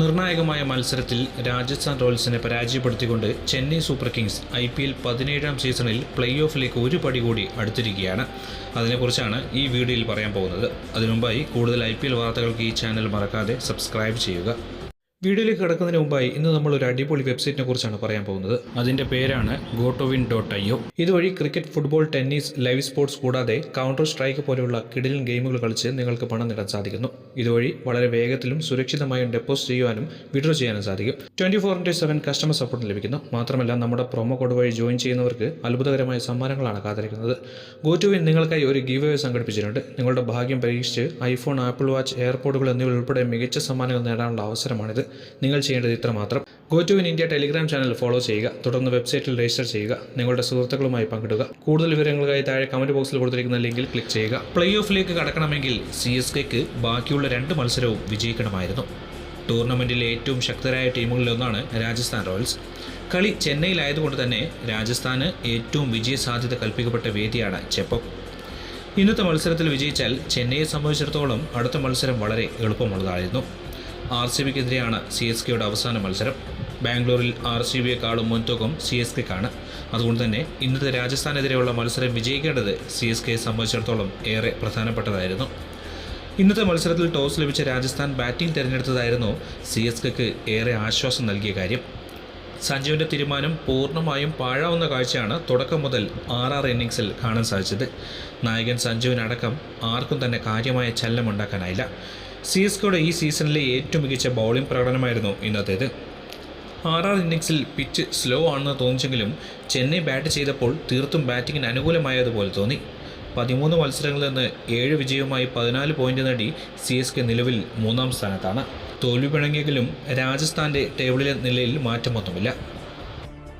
നിർണായകമായ മത്സരത്തിൽ രാജസ്ഥാൻ റോയൽസിനെ പരാജയപ്പെടുത്തിക്കൊണ്ട് Chennai super kings I P L പതിനേഴാം സീസണിൽ പ്ലേ ഓഫിലേക്ക് ഒരു പടി കൂടി അടുത്തിരിക്കുകയാണ്. അതിനെക്കുറിച്ചാണ് ഈ വീഡിയോയിൽ പറയാൻ പോകുന്നത്. അതിനുമുമ്പായി കൂടുതൽ ഐ പി എൽ വാർത്തകൾക്ക് ഈ ചാനൽ മറക്കാതെ സബ്സ്ക്രൈബ് ചെയ്യുക. വീഡിയോയിലേക്ക് കിടക്കുന്നതിന് മുമ്പായി ഇന്ന് നമ്മൾ ഒരു അടിപൊളി വെബ്സൈറ്റിനെ കുറിച്ചാണ് പറയാൻ പോകുന്നത്. അതിന്റെ പേരാണ് ഗോട്ടോവിൻ ഡോട്ട് ഐ ഒ ഇതുവഴി cricket football tennis live sports കൂടാതെ കൗണ്ടർ സ്ട്രൈക്ക് പോലെയുള്ള കിടിലൻ ഗെയിമുകൾ കളിച്ച് നിങ്ങൾക്ക് പണം നേടാൻ സാധിക്കുന്നു. ഇതുവഴി വളരെ വേഗത്തിലും സുരക്ഷിതമായും ഡെപ്പോസിറ്റ് ചെയ്യുവാനും വിഡ്രോ ചെയ്യാനും സാധിക്കും. Twenty four into seven customer support ലഭിക്കുന്നു. മാത്രമല്ല നമ്മുടെ പ്രൊമോ കോഡ് വഴി ജോയിൻ ചെയ്യുന്നവർക്ക് അത്ഭുതകരമായ സമ്മാനങ്ങളാണ് കാത്തിരിക്കുന്നത്. ഗോട്ടോവിൻ നിങ്ങൾക്കായി ഒരു ഗീവ് അവേ സംഘടിപ്പിച്ചിട്ടുണ്ട്. നിങ്ങളുടെ ഭാഗ്യം പരീക്ഷിച്ച് ഐഫോൺ ആപ്പിൾ വാച്ച് എയർപോർട്ടുകൾ എന്നിവ ഉൾപ്പെടെ മികച്ച സമ്മാനങ്ങൾ നേടാനുള്ള അവസരമാണിത്. നിങ്ങൾ ചെയ്യേണ്ടത് ഇത്ര മാത്രം. Go to in India Telegram channel follow ചെയ്യുക. തുടർന്ന് വെബ്സൈറ്റിൽ രജിസ്റ്റർ ചെയ്യുക. നിങ്ങളുടെ സുഹൃത്തുക്കളുമായി പങ്കിടുക. കൂടുതൽ വിവരങ്ങൾക്കായി താഴെ കമന്റ് ബോക്സിൽ കൊടുത്തിരിക്കുന്ന ലിങ്കിൽ ക്ലിക്ക് ചെയ്യുക. പ്ലേ ഓഫിലേക്ക് കടക്കണമെങ്കിൽ സി എസ് കെക്ക് ബാക്കിയുള്ള രണ്ട് മത്സരവും വിജയിക്കണമായിരുന്നു. ടൂർണമെന്റിലെ ഏറ്റവും ശക്തരായ ടീമുകളിലൊന്നാണ് രാജസ്ഥാൻ റോയൽസ് കളി ചെന്നൈയിലായതുകൊണ്ട് തന്നെ രാജസ്ഥാന് ഏറ്റവും വിജയസാധ്യത കൽപ്പിക്കപ്പെട്ട വേദിയാണ് ചെപ്പം. ഇന്നത്തെ മത്സരത്തിൽ വിജയിച്ചാൽ ചെന്നൈയെ സംബന്ധിച്ചിടത്തോളം അടുത്ത മത്സരം വളരെ എളുപ്പമുള്ളതായിരുന്നു. ആർ സി ബിക്കെതിരെയാണ് സി എസ് കെയുടെ അവസാന മത്സരം. ബാംഗ്ലൂരിൽ ആർ സി ബിയെക്കാളും മുൻതൂക്കം സി എസ് കെക്കാണ്. അതുകൊണ്ട് തന്നെ ഇന്നത്തെ രാജസ്ഥാനെതിരെയുള്ള മത്സരം വിജയിക്കേണ്ടത് സി എസ് കെയെ സംബന്ധിച്ചിടത്തോളം ഏറെ പ്രധാനപ്പെട്ടതായിരുന്നു. ഇന്നത്തെ മത്സരത്തിൽ ടോസ് ലഭിച്ച രാജസ്ഥാൻ ബാറ്റിംഗ് തിരഞ്ഞെടുത്തതായിരുന്നു സി എസ് കെക്ക് ഏറെ ആശ്വാസം നൽകിയ കാര്യം. സഞ്ജുവിന്റെ തീരുമാനം പൂർണമായും പാഴാവുന്ന കാഴ്ചയാണ് തുടക്കം മുതൽ ആർ ഇന്നിങ്സിൽ കാണാൻ സാധിച്ചത്. നായകൻ സഞ്ജുവിനടക്കം ആർക്കും തന്നെ കാര്യമായ ചലനമുണ്ടാക്കാനായില്ല സി എസ് കെയുടെ ഈ സീസണിലെ ഏറ്റവും മികച്ച ബൗളിംഗ് പ്രകടനമായിരുന്നു ഇന്നത്തേത്. ആർ ഇന്നിങ്സിൽ പിച്ച് സ്ലോ ആണെന്ന് തോന്നിച്ചെങ്കിലും ചെന്നൈ ബാറ്റ് ചെയ്തപ്പോൾ തീർത്തും ബാറ്റിങ്ങിന് അനുകൂലമായതുപോലെ തോന്നി. പതിമൂന്ന് മത്സരങ്ങളിൽ നിന്ന് ഏഴ് വിജയവുമായി പതിനാല് പോയിന്റ് നേടി സി എസ് കെ നിലവിൽ മൂന്നാം സ്ഥാനത്താണ്. തോൽവി പിണങ്ങിയെങ്കിലും രാജസ്ഥാന്റെ ടേബിളിലെ നിലയിൽ മാറ്റമൊന്നുമില്ല.